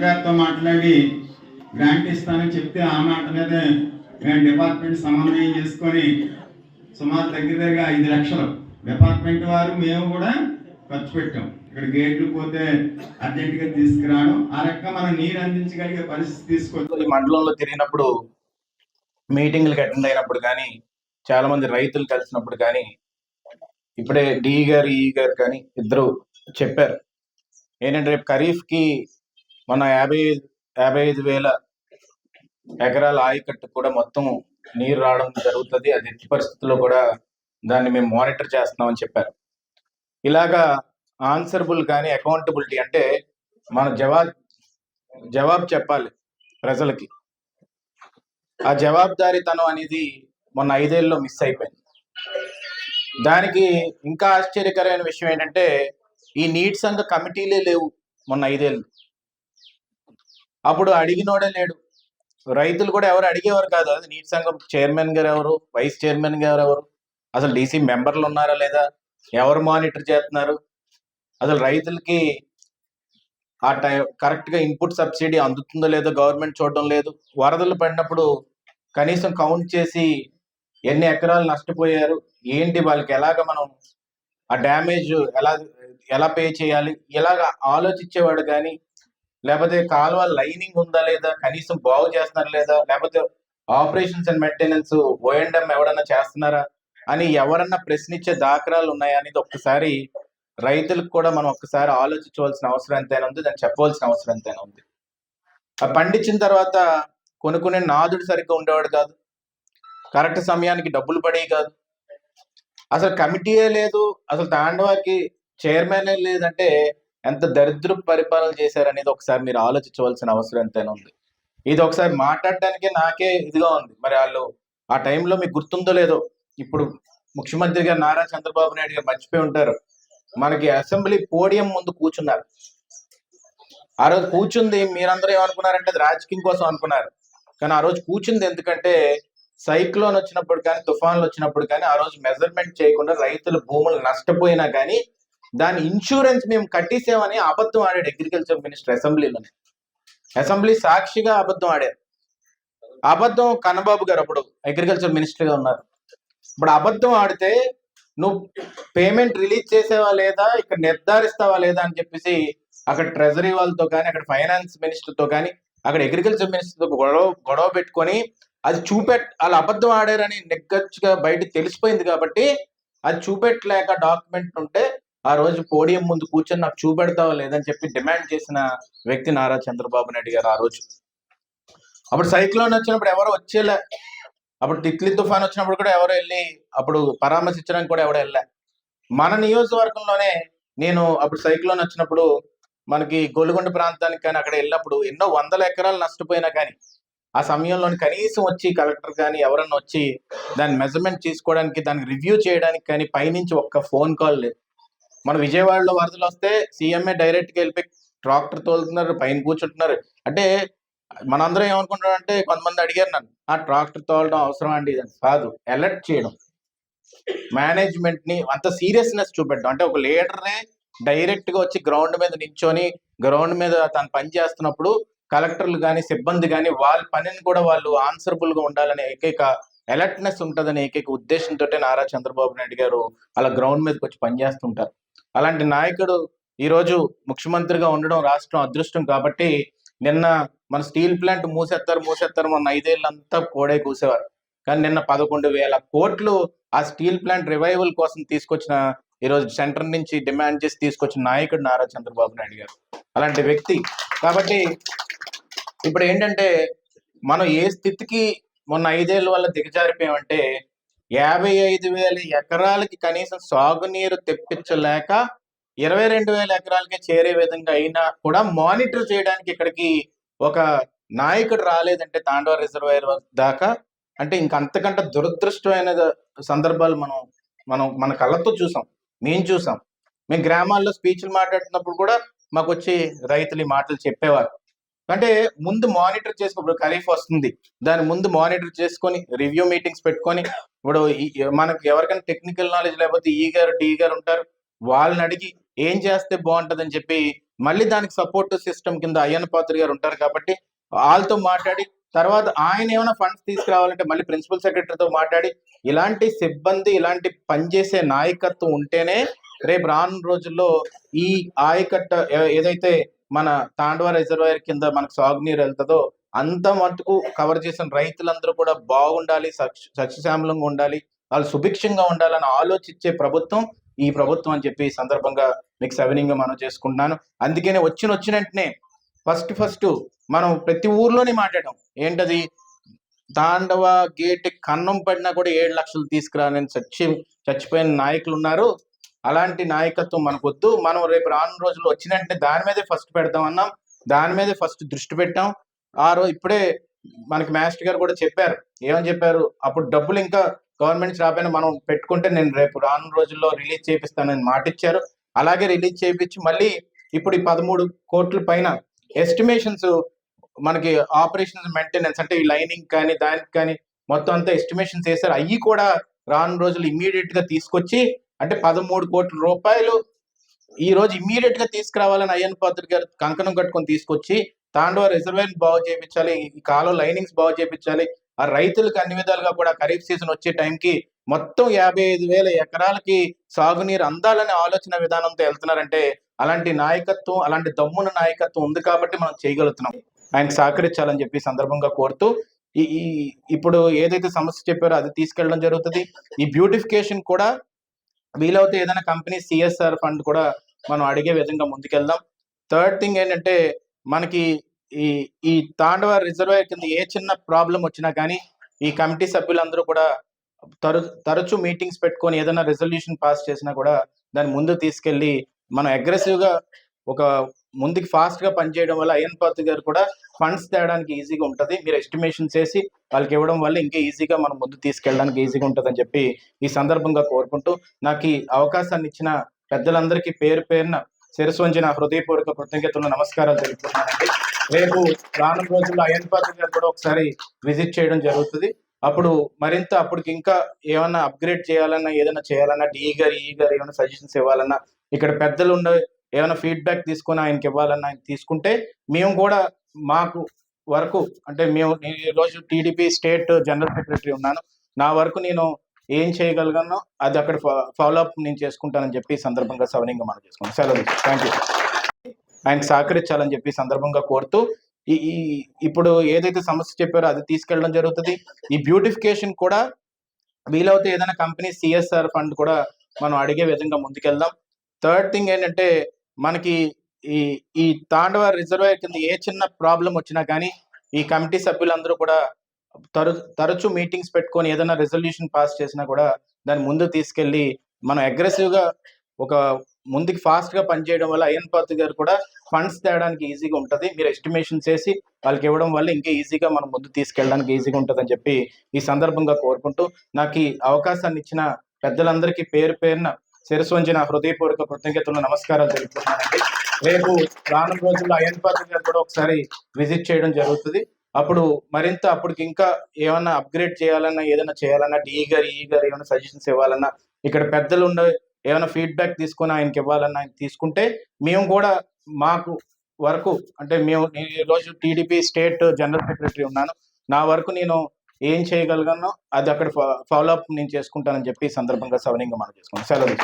Collector మాట్లాడి grant ఇస్తానని చెప్తే ఆ మాట మీద మేము డిపార్ట్మెంట్ సమన్వయం చేసుకొని సుమారు దగ్గర దగ్గర ఐదు లక్షలు. డిపార్ట్మెంట్ వారు మేము కూడా ఖర్చు పెట్టాం. ఇక్కడ గేట్లు పోతే అర్జెంటుగా తీసుకురావడం ఆ రకంగా మనం నీరు అందించగలిగే పరిస్థితి తీసుకొచ్చి. మండలంలో తిరిగినప్పుడు మీటింగ్లకు అటెండ్ అయినప్పుడు కానీ చాలా మంది రైతులు కలిసినప్పుడు కానీ ఇప్పుడే డి గారు ఈ గారు కానీ ఇద్దరు చెప్పారు. ఏంటంటే రేపు ఖరీఫ్కి మన యాభై యాభై ఐదు వేల ఎకరాల ఆయకట్టు కూడా మొత్తం నీరు రావడం జరుగుతుంది. అది ఎట్టి పరిస్థితుల్లో కూడా దాన్ని మేము మానిటర్ చేస్తున్నామని చెప్పారు. ఇలాగా ఆన్సరబుల్ కానీ అకౌంటబిలిటీ అంటే మన జవాబ్ జవాబు చెప్పాలి ప్రజలకి. ఆ జవాబుదారీతనం అనేది మొన్న ఐదేళ్ళలో మిస్ అయిపోయింది. దానికి ఇంకా ఆశ్చర్యకరమైన విషయం ఏంటంటే ఈ నీట్ సంఘ కమిటీలే లేవు మొన్న ఐదేళ్ళు. అప్పుడు అడిగినోడే లేడు. రైతులు కూడా ఎవరు అడిగేవారు కాదు. అది నీట్ సంఘం చైర్మన్ గారు ఎవరు? వైస్ చైర్మన్ గారు ఎవరు? అసలు డీసీ మెంబర్లు ఉన్నారా లేదా? ఎవరు మానిటర్ చేస్తున్నారు? అసలు రైతులకి ఆ టైం కరెక్ట్గా ఇన్పుట్ సబ్సిడీ అందుతుందో లేదో గవర్నమెంట్ చూడడం లేదు. వరదలు పడినప్పుడు కనీసం కౌంట్ చేసి ఎన్ని ఎకరాలు నష్టపోయారు? ఏంటి వాళ్ళకి ఎలాగ మనం ఆ డ్యామేజ్ ఎలా ఎలా పే చేయాలి? ఇలాగ ఆలోచించేవాడు కానీ లేకపోతే కాలువ లైనింగ్ ఉందా లేదా కనీసం బాగు చేస్తున్నారా లేదా లేకపోతే ఆపరేషన్స్ అండ్ మెయింటెనెన్స్ ఓఎండ్ఎం ఎవడన్నా చేస్తున్నారా అని ఎవరన్నా ప్రశ్నించే దాఖరాలు ఉన్నాయా అనేది ఒక్కసారి రైతులకు కూడా మనం ఒక్కసారి ఆలోచించవలసిన అవసరం ఎంతైనా ఉంది దాన్ని చెప్పవలసిన అవసరం ఎంతైనా ఉంది. ఆ పండించిన తర్వాత కొనుక్కునే నాదుడు సరిగ్గా ఉండేవాడు కాదు. కరెక్ట్ సమయానికి డబ్బులు పడేవి కాదు. అసలు కమిటీయే లేదు అసలు తాండవాకి చైర్మన్ లేదంటే ఎంత దరిద్ర పరిపాలన చేశారనేది ఒకసారి మీరు ఆలోచించవలసిన అవసరం ఎంతైనా ఉంది. ఇది ఒకసారి మాట్లాడడానికే నాకే ఇదిగా ఉంది. మరి వాళ్ళు ఆ టైంలో మీకు గుర్తుందో లేదో ఇప్పుడు ముఖ్యమంత్రి గారు నారా చంద్రబాబు నాయుడు గారు మర్చిపోయి ఉంటారు. మనకి అసెంబ్లీ పోడియం ముందు కూర్చున్నారు. ఆ రోజు కూర్చుంది మీరందరూ ఏమనుకున్నారంటే రాజకీయం కోసం అనుకున్నారు. కానీ ఆ రోజు కూర్చుంది ఎందుకంటే సైక్లోన్ వచ్చినప్పుడు కానీ తుఫాన్లు వచ్చినప్పుడు కానీ ఆ రోజు మెజర్మెంట్ చేయకుండా రైతుల భూములు నష్టపోయినా కానీ దాని ఇన్సూరెన్స్ మేము కట్టేసామని అబద్ధం ఆడాడు అగ్రికల్చర్ మినిస్టర్ అసెంబ్లీలోనే. అసెంబ్లీ సాక్షిగా అబద్ధం ఆడారు. అబద్ధం కన్నబాబు గారు అప్పుడు అగ్రికల్చర్ మినిస్టర్గా ఉన్నారు. ఇప్పుడు అబద్ధం ఆడితే నువ్వు పేమెంట్ రిలీజ్ చేసేవా లేదా ఇక్కడ నిర్ధారిస్తావా లేదా అని చెప్పేసి అక్కడ ట్రెజరీ వాళ్ళతో కానీ అక్కడ ఫైనాన్స్ మినిస్టర్తో కానీ అక్కడ అగ్రికల్చర్ మినిస్టర్తో గొడవ గొడవ పెట్టుకొని అది చూపెట్ వాళ్ళు అబద్ధం ఆడారని నెగ్గచ్చుగా బయట తెలిసిపోయింది కాబట్టి అది చూపెట్టలేక డాక్యుమెంట్ ఉంటే ఆ రోజు పోడియం ముందు కూర్చొని నాకు చూపెడతావా లేదని చెప్పి డిమాండ్ చేసిన వ్యక్తి నారా చంద్రబాబు నాయుడు గారు ఆ రోజు. అప్పుడు సైక్లోన్ వచ్చినప్పుడు ఎవరు వచ్చేలే అప్పుడు తిత్లీ తుఫాన్ వచ్చినప్పుడు కూడా ఎవరు వెళ్ళి అప్పుడు పరామర్శించడానికి కూడా ఎవరు వెళ్ళా. మన నియోజకవర్గంలోనే నేను అప్పుడు సైక్లోన్ వచ్చినప్పుడు మనకి గొలుగొండ ప్రాంతానికి కానీ అక్కడ వెళ్ళినప్పుడు ఎన్నో వందల ఎకరాలు నష్టపోయినా కానీ ఆ సమయంలో కనీసం వచ్చి కలెక్టర్ కానీ ఎవరన్నా వచ్చి దాన్ని మెజర్మెంట్ చేసుకోవడానికి దానికి రివ్యూ చేయడానికి కానీ పైనుంచి ఒక్క ఫోన్ కాల్ లేదు. మన విజయవాడలో వరదలు వస్తే సీఎంఏ డైరెక్ట్గా వెళ్ళిపోయి ట్రాక్టర్ తోలుతున్నారు పైన కూర్చుంటున్నారు. అంటే మనందరం ఏమనుకుంటున్నాం అంటే కొంతమంది అడిగారు నన్ను ఆ ట్రాక్టర్ తోలడం అవసరం అండి కాదు అలర్ట్ చేయడం. మేనేజ్మెంట్ని అంత సీరియస్నెస్ చూపెట్టడం. అంటే ఒక లీడర్నే డైరెక్ట్గా వచ్చి గ్రౌండ్ మీద నించొని గ్రౌండ్ మీద తను పని చేస్తున్నప్పుడు కలెక్టర్లు కానీ సిబ్బంది కానీ వాళ్ళ పనిని కూడా వాళ్ళు ఆన్సరబుల్గా ఉండాలనే ఏకైక అలర్ట్నెస్ ఉంటుందనే ఏకైక ఉద్దేశంతో నారా చంద్రబాబు నాయుడు గారు అలా గ్రౌండ్ మీదకి వచ్చి పనిచేస్తుంటారు అలాంటి నాయకుడు ఈ రోజు ముఖ్యమంత్రిగా ఉండడం రాష్ట్రం అదృష్టం కాబట్టి నిన్న మన స్టీల్ ప్లాంట్ మూసేస్తారు మూసేస్తారు మొన్న ఐదేళ్ళంతా కోడే కూసేవారు. కానీ నిన్న పదకొండు వేల కోట్లు ఆ స్టీల్ ప్లాంట్ రివైవల్ కోసం తీసుకొచ్చిన ఈరోజు సెంటర్ నుంచి డిమాండ్ చేసి తీసుకొచ్చిన నాయకుడు నారా చంద్రబాబు నాయుడు గారు. అలాంటి వ్యక్తి. కాబట్టి ఇప్పుడు ఏంటంటే మనం ఏ స్థితికి మొన్న ఐదేళ్ళ వల్ల దిగజారిపోయామంటే యాభై ఐదు వేల ఎకరాలకి కనీసం సాగునీరు తెప్పించలేక ఇరవై రెండు వేల ఎకరాలకి చేరే విధంగా అయినా కూడా మానిటర్ చేయడానికి ఇక్కడికి ఒక నాయకుడు రాలేదంటే తాండవ రిజర్వాయర్ దాకా. అంటే ఇంకంతకంటే దురదృష్టమైన సందర్భాలు మనం మనం మన కళ్ళతో చూసాం. మేము చూసాం. మేము గ్రామాల్లో స్పీచ్లు మాట్లాడుతున్నప్పుడు కూడా మాకు వచ్చి రైతులు ఈ మాటలు చెప్పేవారు. అంటే ముందు మానిటర్ చేసుకో ఖరీఫ్ వస్తుంది. దాని ముందు మానిటర్ చేసుకొని రివ్యూ మీటింగ్స్ పెట్టుకొని ఇప్పుడు మనకి ఎవరికైనా టెక్నికల్ నాలెడ్జ్ లేకపోతే ఈ గారు డి గారు ఉంటారు. వాళ్ళని అడిగి ఏం చేస్తే బాగుంటుంది అని చెప్పి మళ్ళీ దానికి సపోర్ట్ సిస్టమ్ కింద అయ్యన్న పాత్రి గారు ఉంటారు కాబట్టి వాళ్ళతో మాట్లాడి తర్వాత ఆయన ఏమైనా ఫండ్స్ తీసుకురావాలంటే మళ్ళీ ప్రిన్సిపల్ సెక్రటరీతో మాట్లాడి ఇలాంటి సిబ్బంది ఇలాంటి పనిచేసే నాయకత్వం ఉంటేనే రేపు రానున్న రోజుల్లో ఈ ఆయకట్ట ఏదైతే మన తాండవ రిజర్వాయర్ కింద మనకు సాగునీరు వెళ్తుందో అంత మటుకు కవర్ చేసిన రైతులందరూ కూడా బాగుండాలి సక్ష- సస్యశ్యామలంగా ఉండాలి వాళ్ళు సుభిక్షంగా ఉండాలని ఆలోచించే ప్రభుత్వం ఈ ప్రభుత్వం అని చెప్పి ఈ సందర్భంగా మీకు సవినీయంగా మనం చేసుకుంటున్నాను. అందుకనే వచ్చిన వచ్చిన వెంటనే ఫస్ట్ ఫస్ట్ మనం ప్రతి ఊర్లోనే మాట్లాడడం ఏంటది? తాండవ గేట్ కన్నం పడినా కూడా ఏడు లక్షలు తీసుకురాని చచ్చి చచ్చిపోయిన నాయకులు ఉన్నారు. అలాంటి నాయకత్వం మనకు వద్దు మనం రేపు రాను రోజులు వచ్చిన వెంటనే దాని మీదే ఫస్ట్ పెడదాం అన్నాం. దాని మీదే ఫస్ట్ దృష్టి పెట్టాం. ఆ రోజు ఇప్పుడే మనకి మాస్టర్ గారు కూడా చెప్పారు. ఏమని చెప్పారు? అప్పుడు డబ్బులు ఇంకా గవర్నమెంట్ రాబోయినా మనం పెట్టుకుంటే నేను రేపు రాను రోజుల్లో రిలీజ్ చేపిస్తానని మాట ఇచ్చారు. అలాగే రిలీజ్ చేయించి మళ్ళీ ఇప్పుడు ఈ పదమూడు కోట్ల పైన ఎస్టిమేషన్స్ మనకి ఆపరేషన్స్ మెయింటెనెన్స్ అంటే ఈ లైనింగ్ కానీ దానికి కానీ మొత్తం అంతా ఎస్టిమేషన్స్ వేశారు. అవి కూడా రాను రోజులు ఇమ్మీడియట్గా తీసుకొచ్చి అంటే పదమూడు కోట్ల రూపాయలు ఈ రోజు ఇమ్మీడియట్గా తీసుకురావాలని అయ్యన్ పాత్ర గారు కంకణం కట్టుకొని తీసుకొచ్చి తాండవ రిజర్వేర్ బాగు చేయించాలి ఈ కాలం లైనింగ్స్ బాగు చేయించాలి ఆ రైతులకు అన్ని విధాలుగా కూడా ఖరీఫ్ సీజన్ వచ్చే టైంకి మొత్తం యాభై ఐదు వేల ఎకరాలకి సాగునీరు అందాలనే ఆలోచన విధానంతో వెళ్తున్నారంటే అలాంటి నాయకత్వం అలాంటి దమ్మున నాయకత్వం ఉంది కాబట్టి మనం చేయగలుగుతున్నాం. ఆయన సహకరించాలని చెప్పి సందర్భంగా కోరుతూ ఈ ఇప్పుడు ఏదైతే సమస్య చెప్పారో అది తీసుకెళ్ళడం జరుగుతుంది. ఈ బ్యూటిఫికేషన్ కూడా వీలైతే ఏదైనా కంపెనీ సిఎస్ఆర్ ఫండ్ కూడా మనం అడిగే విధంగా ముందుకెళ్దాం. థర్డ్ థింగ్ ఏంటంటే మనకి ఈ ఈ తాండవ రిజర్వేర్ కింద ఏ చిన్న ప్రాబ్లం వచ్చినా కానీ ఈ కమిటీ సభ్యులందరూ కూడా తరు తరచూ మీటింగ్స్ పెట్టుకొని ఏదైనా రెజల్యూషన్ పాస్ చేసినా కూడా దాన్ని ముందు తీసుకెళ్ళి మనం అగ్రెసివ్గా ఒక ముందుకు ఫాస్ట్గా పనిచేయడం వల్ల అయ్యన్ పాత్ గారు కూడా ఫండ్స్ తేడానికి ఈజీగా ఉంటది. మీరు ఎస్టిమేషన్ చేసి వాళ్ళకి ఇవ్వడం వల్ల ఇంకా ఈజీగా మనం ముందు తీసుకెళ్ళడానికి ఈజీగా ఉంటుందని చెప్పి ఈ సందర్భంగా కోరుకుంటూ నాకు ఈ అవకాశాన్ని ఇచ్చిన పెద్దలందరికీ పేరు పేరున శిరస్సు వంచి నా హృదయపూర్వక కృతజ్ఞతలు నమస్కారాలు తెలుపుతున్నానండి. రేపు రాను రోజుల్లో అయ్యన్ పాత్ గారు కూడా ఒకసారి విజిట్ చేయడం జరుగుతుంది. అప్పుడు మరింత అప్పటికి ఇంకా ఏమన్నా అప్గ్రేడ్ చేయాలన్నా ఏదైనా చేయాలన్నా డిఈ గారు ఈ గారు ఏమైనా సజెషన్స్ ఇవ్వాలన్నా ఇక్కడ పెద్దలు ఉండే ఏమైనా ఫీడ్బ్యాక్ తీసుకుని ఆయనకి ఇవ్వాలని ఆయన తీసుకుంటే మేము కూడా మాకు వరకు అంటే మేము నేను ఈ రోజు టీడీపీ స్టేట్ జనరల్ సెక్రటరీ ఉన్నాను. నా వరకు నేను ఏం చేయగలిగానో అది అక్కడ ఫాలో అప్ నేను చేసుకుంటానని చెప్పి సందర్భంగా సవనీయంగా మనం చేసుకుంటాం సెలవు థ్యాంక్ యూ ఆయనకు సహకరించాలని చెప్పి సందర్భంగా కోరుతూ ఈ ఈ ఇప్పుడు ఏదైతే సమస్య చెప్పారో అది తీసుకెళ్ళడం జరుగుతుంది. ఈ బ్యూటిఫికేషన్ కూడా వీలవుతే ఏదైనా కంపెనీ సిఎస్ఆర్ ఫండ్ కూడా మనం అడిగే విధంగా ముందుకెళ్దాం. థర్డ్ థింగ్ ఏంటంటే మనకి ఈ ఈ తాండవ రిజర్వేర్ కింద ఏ చిన్న ప్రాబ్లం వచ్చినా కానీ ఈ కమిటీ సభ్యులందరూ కూడా తరు తరచూ మీటింగ్స్ పెట్టుకొని ఏదైనా రెజల్యూషన్ పాస్ చేసినా కూడా దాన్ని ముందు తీసుకెళ్ళి మనం అగ్రెసివ్గా ఒక ముందుకు ఫాస్ట్గా పనిచేయడం వల్ల అయ్యన్ పాత్రి గారు కూడా ఫండ్స్ తేయడానికి ఈజీగా ఉంటది. మీరు ఎస్టిమేషన్ చేసి వాళ్ళకి ఇవ్వడం వల్ల ఇంకా ఈజీగా మనం ముందు తీసుకెళ్ళడానికి ఈజీగా ఉంటుందని చెప్పి ఈ సందర్భంగా కోరుకుంటూ నాకు ఈ అవకాశాన్ని ఇచ్చిన పెద్దలందరికీ పేరు పేరున శిరస్సు వంచి నా హృదయపూర్వక కృతజ్ఞతలు నమస్కారాలు తెలుపుతున్నానండి. రేపు రానున్న రోజుల్లో అయ్యన్ పాత్ర గారు కూడా ఒకసారి విజిట్ చేయడం జరుగుతుంది. అప్పుడు మరింత అప్పటికి ఇంకా ఏమన్నా అప్గ్రేడ్ చేయాలన్నా ఏదైనా చేయాలన్నా డిఈ గారు ఈ గారు ఏమైనా సజెషన్స్ ఇవ్వాలన్నా ఇక్కడ పెద్దలు ఉండే ఏమైనా ఫీడ్బ్యాక్ తీసుకొని ఆయనకి ఇవ్వాలన్నా ఆయన తీసుకుంటే మేము కూడా మాకు వరకు అంటే మేము నేను ఈ రోజు టీడీపీ స్టేట్ జనరల్ సెక్రటరీ ఉన్నాను. నా వరకు నేను ఏం చేయగలిగానో అది అక్కడ ఫాలో అప్ నేను చేసుకుంటానని చెప్పి ఈ సందర్భంగా సవనీయంగా మనం చేసుకుంటాం సెలవు